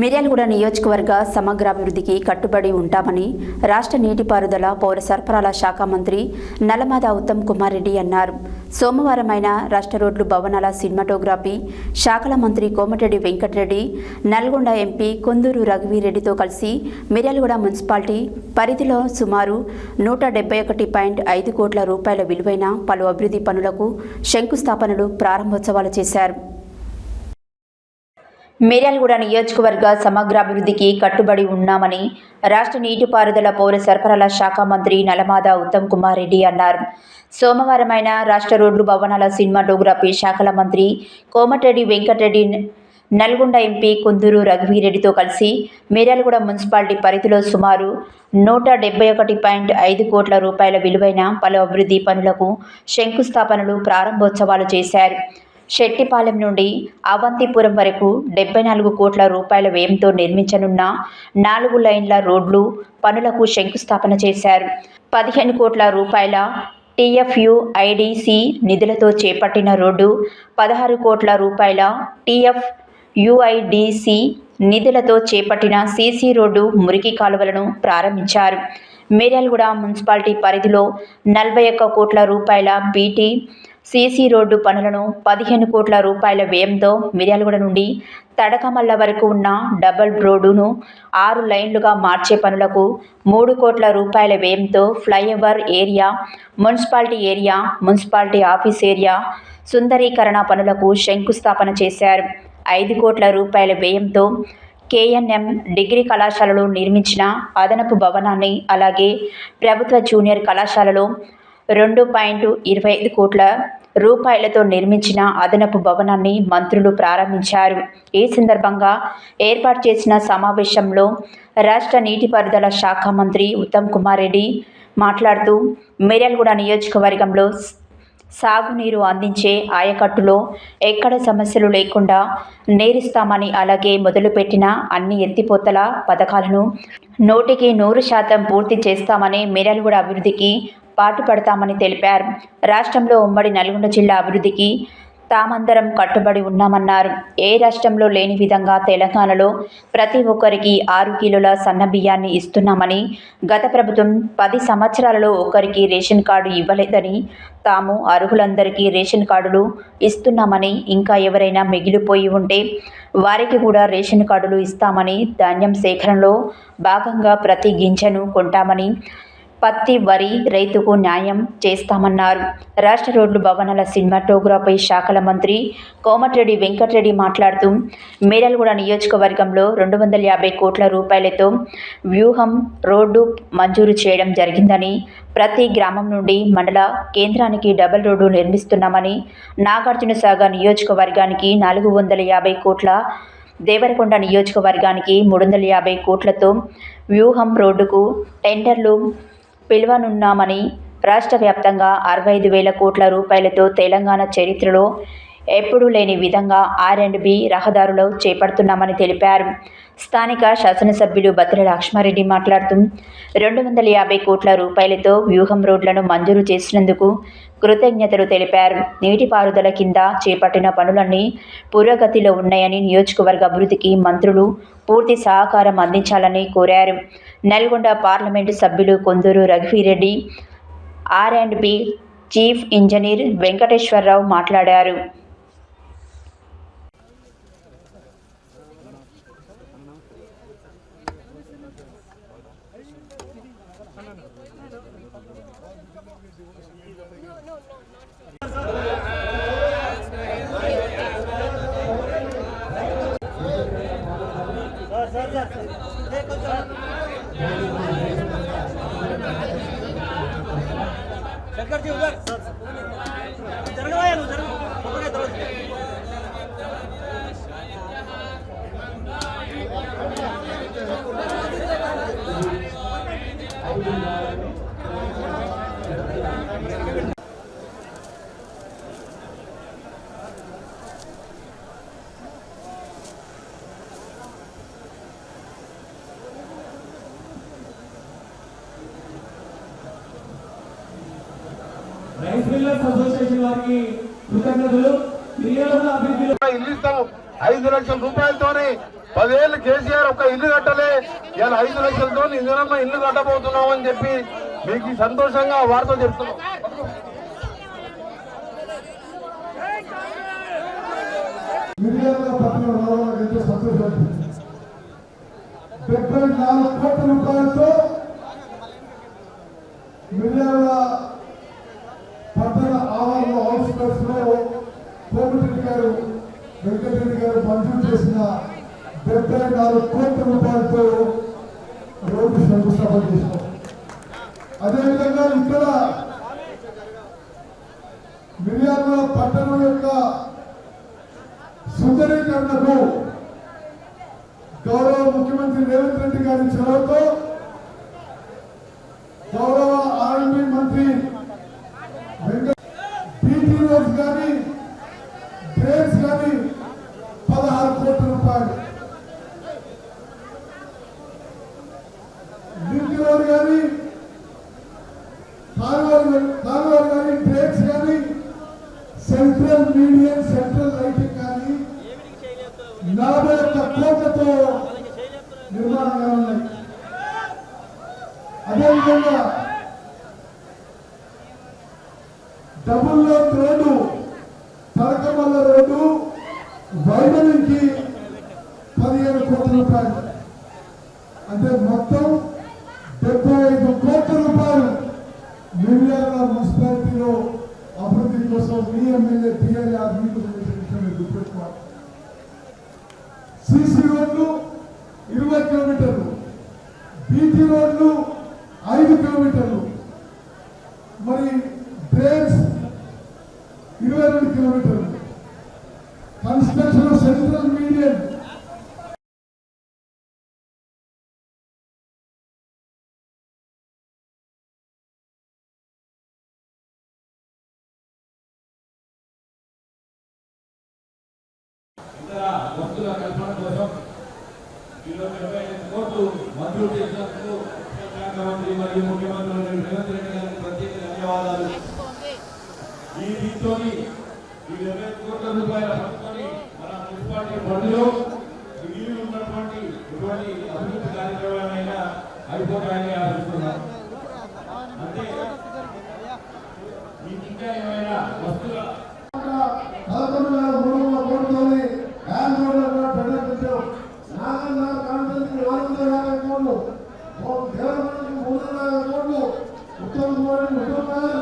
మిర్యాలగూడ నియోజకవర్గ సమగ్రాభివృద్ధికి కట్టుబడి ఉంటామని రాష్ట్ర నీటిపారుదల పౌర సరఫరాల శాఖ మంత్రి నల్లమాద ఉత్తమ్ కుమార్ రెడ్డి అన్నారు. సోమవారం ఆయన రాష్ట్ర రోడ్లు భవనాల సినిమాటోగ్రఫీ శాఖల మంత్రి కోమటిరెడ్డి వెంకటరెడ్డి నల్గొండ ఎంపీ కొందూరు రఘువీరెడ్డితో కలిసి మిర్యాలగూడ మున్సిపాలిటీ పరిధిలో సుమారు నూట డెబ్బై ఒకటి పాయింట్ ఐదు కోట్ల రూపాయల విలువైన పలు అభివృద్ధి పనులకు శంకుస్థాపనలు ప్రారంభోత్సవాలు చేశారు. మిర్యాలగూడ నియోజకవర్గ సమగ్రాభివృద్ధికి కట్టుబడి ఉన్నామని రాష్ట్ర నీటిపారుదల పౌర సరఫరాల శాఖ మంత్రి నలమాద ఉత్తమ్ కుమార్ రెడ్డి అన్నారు. సోమవారం ఆయన రాష్ట్ర రోడ్లు భవనాల సినిమాటోగ్రఫీ శాఖల మంత్రి కోమటిరెడ్డి వెంకటరెడ్డి నల్గొండ ఎంపీ కుందూరు రఘువీరెడ్డితో కలిసి మిర్యాలగూడ మున్సిపాలిటీ పరిధిలో సుమారు నూట డెబ్బై ఒకటి పాయింట్ ఐదు కోట్ల రూపాయల విలువైన పలు అభివృద్ధి పనులకు శంకుస్థాపనలు ప్రారంభోత్సవాలు చేశారు. శెట్టిపాలెం నుండి అవంతిపురం వరకు డెబ్బై నాలుగు కోట్ల రూపాయల వ్యయంతో నిర్మించనున్న నాలుగు లైన్ల రోడ్లు పనులకు శంకుస్థాపన చేశారు. పదిహేను కోట్ల రూపాయల టీఎఫ్యు ఐడిసి నిధులతో చేపట్టిన రోడ్డు పదహారు కోట్ల రూపాయల టీఎఫ్ యుఐడిసి నిధులతో చేపట్టిన సీసీ రోడ్డు మురికి కాలువలను ప్రారంభించారు. మిర్యాలగూడ మున్సిపాలిటీ పరిధిలో నలభై ఒక్క కోట్ల రూపాయల బీటీ సీసీ రోడ్డు పనులను పదిహేను కోట్ల రూపాయల వ్యయంతో మిర్యాలగూడ నుండి తడకమల్ల వరకు ఉన్న డబల్ రోడ్డును ఆరు లైన్లుగా మార్చే పనులకు మూడు కోట్ల రూపాయల వ్యయంతో flyover area municipality area municipality office area సుందరీకరణ పనులకు శంకుస్థాపన చేశారు. ఐదు కోట్ల రూపాయల వ్యయంతో కేఎన్ఎం డిగ్రీ కళాశాలలో నిర్మించిన అదనపు భవనాన్ని అలాగే ప్రభుత్వ జూనియర్ కళాశాలలో రెండు పాయింట్ ఇరవై ఐదు కోట్ల రూపాయలతో నిర్మించిన అదనపు భవనాన్ని మంత్రులు ప్రారంభించారు. ఈ సందర్భంగా ఏర్పాటు చేసిన సమావేశంలో రాష్ట్ర నీటిపారుదల శాఖ మంత్రి ఉత్తమ్ కుమార్ రెడ్డి మాట్లాడుతూ మిర్యాలగూడ నియోజకవర్గంలో సాగునీరు అందించే ఆయకట్టులో ఎక్కడ సమస్యలు లేకుండా నేరిస్తామని అలాగే మొదలుపెట్టిన అన్ని ఎత్తిపోతల పథకాలను నూటికి నూరు శాతం పూర్తి చేస్తామని మిర్యాలగూడ అభివృద్ధికి పాటుపడతామని తెలిపారు. రాష్ట్రంలో ఉమ్మడి నల్గొండ జిల్లా అభివృద్ధికి తామందరం కట్టుబడి ఉన్నామన్నారు. ఏ రాష్ట్రంలో లేని విధంగా తెలంగాణలో ప్రతి ఒక్కరికి ఆరు కిలోల సన్న బియ్యాన్ని ఇస్తున్నామని గత ప్రభుత్వం పది సంవత్సరాలలో ఒక్కరికి రేషన్ కార్డు ఇవ్వలేదని తాము అర్హులందరికీ రేషన్ కార్డులు ఇస్తున్నామని ఇంకా ఎవరైనా మిగిలిపోయి ఉంటే వారికి కూడా రేషన్ కార్డులు ఇస్తామని ధాన్యం సేకరణలో భాగంగా ప్రతి గింజను కొంటామని పత్తి వరి రైతుకు న్యాయం చేస్తామన్నారు. రాష్ట్ర రోడ్లు భవనాల సినిమాటోగ్రఫీ శాఖల మంత్రి కోమటిరెడ్డి వెంకటరెడ్డి మాట్లాడుతూ మేడల్గూడ నియోజకవర్గంలో రెండు వందల యాభై కోట్ల రూపాయలతో వ్యూహం రోడ్డు మంజూరు చేయడం జరిగిందని ప్రతి గ్రామం నుండి మండల కేంద్రానికి డబుల్ రోడ్డు నిర్మిస్తున్నామని నాగార్జున సాగర్ నియోజకవర్గానికి నాలుగు వందల యాభై కోట్ల దేవరకొండ నియోజకవర్గానికి మూడు వందల యాభై కోట్లతో వ్యూహం రోడ్డుకు టెండర్లు పిలువనున్నామని రాష్ట్ర వ్యాప్తంగా అరవై ఐదు వేల కోట్ల రూపాయలతో తెలంగాణ చరిత్రలో ఎప్పుడూ లేని విధంగా ఆర్ అండ్ బి రహదారులు చేపడుతున్నామని తెలిపారు. స్థానిక శాసనసభ్యులు బద్ర లక్ష్మారెడ్డి మాట్లాడుతూ రెండు వందల యాభై కోట్ల రూపాయలతో వ్యూహం రోడ్లను మంజూరు చేసినందుకు కృతజ్ఞతలు తెలిపారు. నీటిపారుదల కింద చేపట్టిన పనులన్నీ పురోగతిలో ఉన్నాయని నియోజకవర్గ అభివృద్ధికి మంత్రులు పూర్తి సహకారం అందించాలని కోరారు. నల్గొండ పార్లమెంటు సభ్యులు Kondur Raghuveerreddy R and B chief engineer Venkateswararao మాట్లాడారు. शंकरजी उदर जरण वाया जरण రైస్ మిల్లర్స్ అసోసియేషన్ వారికి కృతజ్ఞతలు. మిర్యాలగూడ అభివృద్ధిలో ఇల్లు ఇస్తాము ఐదు లక్షల రూపాయలతోని పదేళ్ళు కేసీఆర్ ఒక ఇల్లు కట్టలే. ఇలా ఐదు లక్షలతో ఇందులో ఇల్లు కట్టబోతున్నాం అని చెప్పి మీకు సంతోషంగా వార్త చెప్తున్నాం. డెబ్బై నాలుగు కోట్ల రూపాయలతో మిర్యాల పట్టణ ఆవరణ అవుట్స్కట్స్లో కోమటిరెడ్డి గారు వెంకటరెడ్డి గారు మంజూరు చేసిన డెబ్బై నాలుగు కోట్ల రూపాయలతో రోడ్డు శంకుస్థాపన చేసినాం అదేవిధంగా ఇక్కడ మిర్యాల పట్టణం యొక్క సుందరీకరణకు గౌరవ ముఖ్యమంత్రి రేవంత్ రెడ్డి గారి చొరవతో గౌరవ ఆర్ఎంపీ మంత్రి వెంకట బీటీ రోడ్ కానీ డ్రైన్స్ కానీ పదహారు కోట్ల రూపాయలు లింక్ రోడ్ కానీ కాలువలు కాలువలు కానీ డ్రైన్స్ కానీ సెంట్రల్ మీడియం సెంట్రల్ లైట్ కానీ నలభై ఒక్క కోట్లతో నిర్మాణంగా ఉన్నాయి. అదేవిధంగా డబుల్ లోడ్ రోడ్డు తరకమల్ల రోడ్డు వైడనికి పదిహేను కోట్ల రూపాయలు అంటే మొత్తం డెబ్బై ఐదు కోట్ల రూపాయలు మిర్యాల మున్సిపాలిటీలో అభివృద్ధి కోసం మీ ఎమ్మెల్యే టీఆర్ఆర్ మీకు చేసిన విషయం మీరు గుర్తుపెట్టుకోవాలి సిసి రోడ్లు ఇరవై కిలోమీటర్లు బీటీ రోడ్లు ఐదు కిలోమీటర్లు మరి డ్రైన్స్ ఇరవై రెండు కిలోమీటర్లు కన్స్ట్రక్షన్ సెంట్రల్ మీడియం. ఇతర కల్పన కోసం ఈరోజు ఇరవై ఐదు కోట్లు మంజూరు చేసినందుకు శాఖ మంత్రి మరియు ముఖ్యమంత్రి రేవంత్ రెడ్డి గారికి ప్రత్యేక ధన్యవాదాలు. ఈ దీంతో ఈ డెబ్బై కోట్ల రూపాయల పట్టుకొని ఉన్నటువంటి పనులు మిగిలి ఉన్నటువంటి ఇటువంటి అభివృద్ధి కార్యక్రమాలైనా అయిపోతాయని ఆశిస్తున్నాం. అంటే మీకు ఇంకా ఏమైనా వస్తువుల కుమార్ ముఖ్యమంత్రి